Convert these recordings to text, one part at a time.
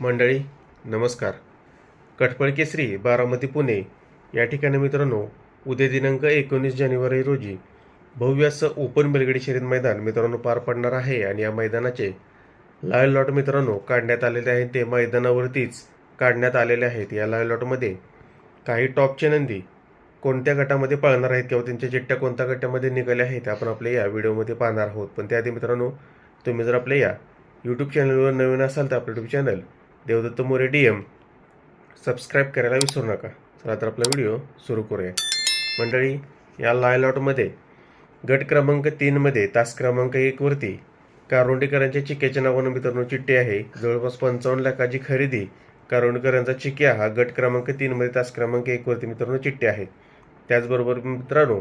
मंडळी नमस्कार. कटपळ केसरी बारामती पुणे. या ठिकाणी मित्रांनो उद्या दिनांक एकोणीस जानेवारी रोजी भव्य असं ओपन बेलगडी शर्यत मैदान मित्रांनो पार पडणार आहे आणि या मैदानाचे लाईव्ह लॉट मित्रांनो काढण्यात आलेले आहेत. ते मैदानावरतीच काढण्यात आलेले आहेत. या लाईव्ह लॉटमध्ये काही टॉपचे नंदी कोणत्या गटामध्ये पळणार आहेत किंवा त्यांच्या चिट्ट्या कोणत्या गटामध्ये निघाल्या आहेत आपण आपल्या या व्हिडिओमध्ये पाहणार आहोत. पण त्याआधी मित्रांनो तुम्ही जर आपल्या या यूट्यूब चॅनलवर नवीन असाल तर आपलं YouTube channel Devdatta More D M subscribe करायला विसरू नका. चला तर आपला व्हिडिओ सुरू करूया. मंडळी या लाय लॉटमध्ये गट क्रमांक तीनमध्ये तास क्रमांक एकवरती कारोंडेकरांच्या चिक्याच्या नावानं मित्रांनो चिठ्ठी आहे. जवळपास पंचावन्न लाखाची खरेदी कारोंडेकरांचा चिक्या हा गट क्रमांक तीनमध्ये तास क्रमांक एकवरती मित्रांनो चिठ्ठी आहे. त्याचबरोबर मित्रांनो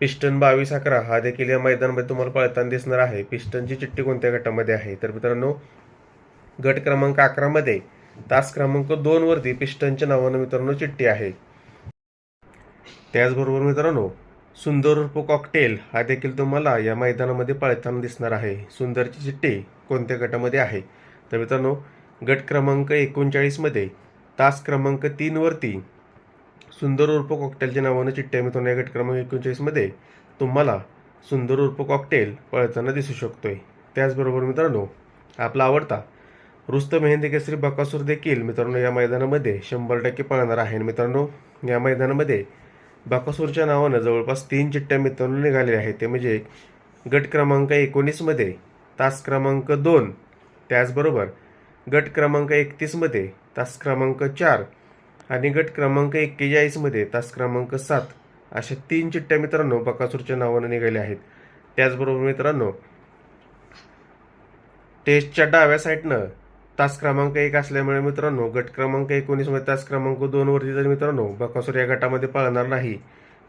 पिस्टन बावीस अकरा हा देखील या मैदानामध्ये तुम्हाला पळताना दिसणार आहे. पिस्टनची चिठ्ठी कोणत्या गटामध्ये आहे? तर मित्रांनो गट क्रमांक अकरामध्ये तास क्रमांक दोन वरती पिस्टनच्या नावानं मित्रांनो चिठ्ठी आहे. त्याचबरोबर मित्रांनो सुंदर उर्फ कॉकटेल हा देखील तुम्हाला या मैदानामध्ये पळताना दिसणार आहे. सुंदरची चिठ्ठी कोणत्या गटामध्ये आहे? तर मित्रांनो गट क्रमांक एकोणचाळीसमध्ये तास क्रमांक तीनवरती सुंदर उर्फ कॉकटेलच्या नावानं चिठ्ठ्या मित्रांनो. या गट क्रमांक एकोणचाळीसमध्ये तुम्हाला सुंदर उर्फ कॉकटेल पळताना दिसू शकतोय. त्याचबरोबर मित्रांनो आपला आवडता रुस्त मेहंदी केसरी बकासूर देखील मित्रांनो या मैदानामध्ये शंभर टक्के पळणार आहे. आणि मित्रांनो या मैदानामध्ये बकासूरच्या नावानं जवळपास तीन चिठ्ठ्या मित्रांनो निघालेल्या आहेत. ते म्हणजे गट क्रमांक एकोणीसमध्ये तास क्रमांक दोन त्याचबरोबर गट क्रमांक एकतीसमध्ये तास क्रमांक चार आणि गट क्रमांक एक्केचाळीसमध्ये तास क्रमांक सात अशा तीन चिठ्ठ्या मित्रांनो बकासूरच्या नावानं निघाल्या आहेत. त्याचबरोबर मित्रांनो टेस्टच्या डाव्या साईडनं तास क्रमांक एक असल्यामुळे मित्रांनो गट क्रमांक एकोणीसमध्ये तास क्रमांक दोनवरती तर मित्रांनो. बकासूर या गटामध्ये पळणार नाही.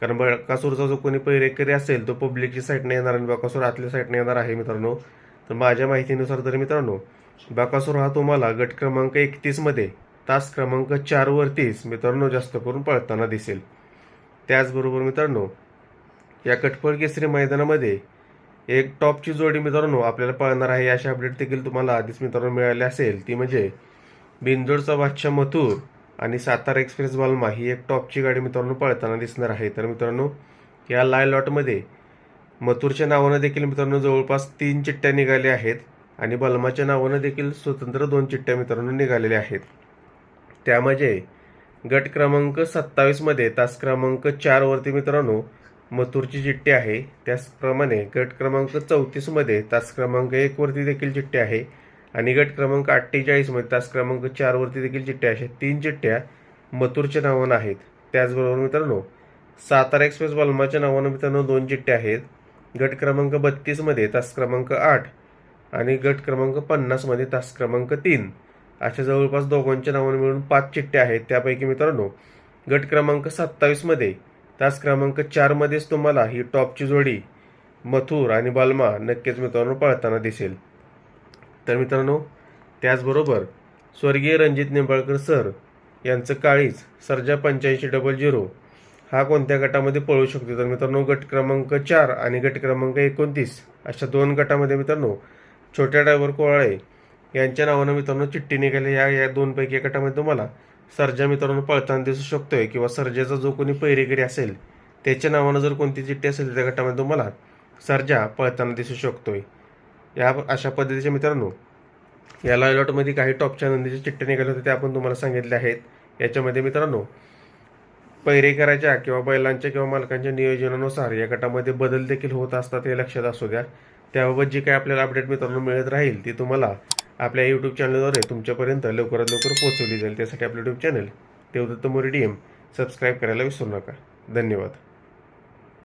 कारण बकासूरचा जो कोणी पैरेकरी असेल तो पब्लिकची साईडने येणार आणि बकासूर आतल्या साईडने येणार आहे मित्रांनो. तर माझ्या माहितीनुसार तर मित्रांनो बकासूर हा तुम्हाला गट क्रमांक एकतीसमध्ये तास क्रमांक चारवरतीच मित्रांनो जास्त करून पळताना दिसेल. त्याचबरोबर मित्रांनो या कटपळ केसरी मैदानामध्ये एक टॉपची जोडी मित्रांनो आपल्याला पळणार आहे अशी अपडेट देखील तुम्हाला आधीच मित्रांनो मिळाली असेल. ती म्हणजे बिंजोडचा बादशाह मथुर आणि सातारा एक्सप्रेस बालमा ही एक टॉपची गाडी मित्रांनो पळताना दिसणार आहे. तर मित्रांनो या लाय लॉटमध्ये मथुरच्या नावानं देखील मित्रांनो जवळपास तीन चिठ्ठ्या निघाल्या आहेत आणि बलमाच्या नावानं देखील स्वतंत्र दोन चिठ्ठ्या मित्रांनो निघालेल्या आहेत. त्यामध्ये म्हणजे गट क्रमांक सत्तावीसमध्ये तास क्रमांक चारवरती मित्रांनो मथुरची चिठ्ठी आहे. त्याचप्रमाणे गट क्रमांक चौतीसमध्ये तास क्रमांक एकवरती देखील चिठ्ठी आहे आणि गट क्रमांक अठ्ठेचाळीसमध्ये तास क्रमांक चारवरती देखील चिठ्ठ्या अशा तीन चिठ्ठ्या मथुरच्या नावानं आहेत. त्याचबरोबर मित्रांनो सातारा एक्सप्रेस बलमाच्या नावानं मित्रांनो दोन चिठ्ठ्या आहेत. गट क्रमांक बत्तीसमध्ये तास क्रमांक आठ आणि गट क्रमांक पन्नासमध्ये तास क्रमांक तीन. अशा जवळपास दोघांच्या नावानं मिळून पाच चिठ्ठ्या आहेत. त्यापैकी मित्रांनो गट क्रमांक सत्तावीसमध्ये तास क्रमांक चारमध्येच तुम्हाला ही टॉपची जोडी मथुर आणि बालमा नक्कीच मित्रांनो पळताना दिसेल. तर मित्रांनो त्याचबरोबर स्वर्गीय रणजित निंबाळकर सर यांचं काळीज सर्जा पंच्याऐंशी डबल झिरो हा कोणत्या गटामध्ये पळू शकतो? तर मित्रांनो गट क्रमांक चार आणि गट क्रमांक एकोणतीस अशा दोन गटामध्ये मित्रांनो छोट्या ड्रायव्हर कोळाळे यांच्या नावानं मित्रांनो चिठ्ठी निघाली. या या दोनपैकी एका गटामध्ये तुम्हाला सर्जा मित्रांनो पळताना दिसू शकतोय किंवा सर्जाचा जो कोणी पैरेगिरी असेल त्याच्या नावानं जर कोणती चिठ्ठी असेल त्या गटामध्ये तुम्हाला सर्जा पळताना दिसू शकतोय. या अशा पद्धतीच्या मित्रांनो या लॉटमध्ये काही टॉपच्या नंदीच्या चिठ्ठ्या निघाल्या होत्या त्या आपण तुम्हाला सांगितल्या आहेत. याच्यामध्ये मित्रांनो पैरेकराच्या किंवा बैलांच्या किंवा मालकांच्या नियोजनानुसार या गटामध्ये बदल देखील होत असतात हे लक्षात असू द्या. त्याबाबत जी काही आपल्याला अपडेट मित्रांनो मिळत राहील ती तुम्हाला आपल्या यूट्यूब चॅनलद्वारे तुमच्यापर्यंत लवकरात लवकर पोहोचवली जाईल. त्यासाठी आपलं YouTube channel Devdatta More D M subscribe करायला विसरू नका. धन्यवाद.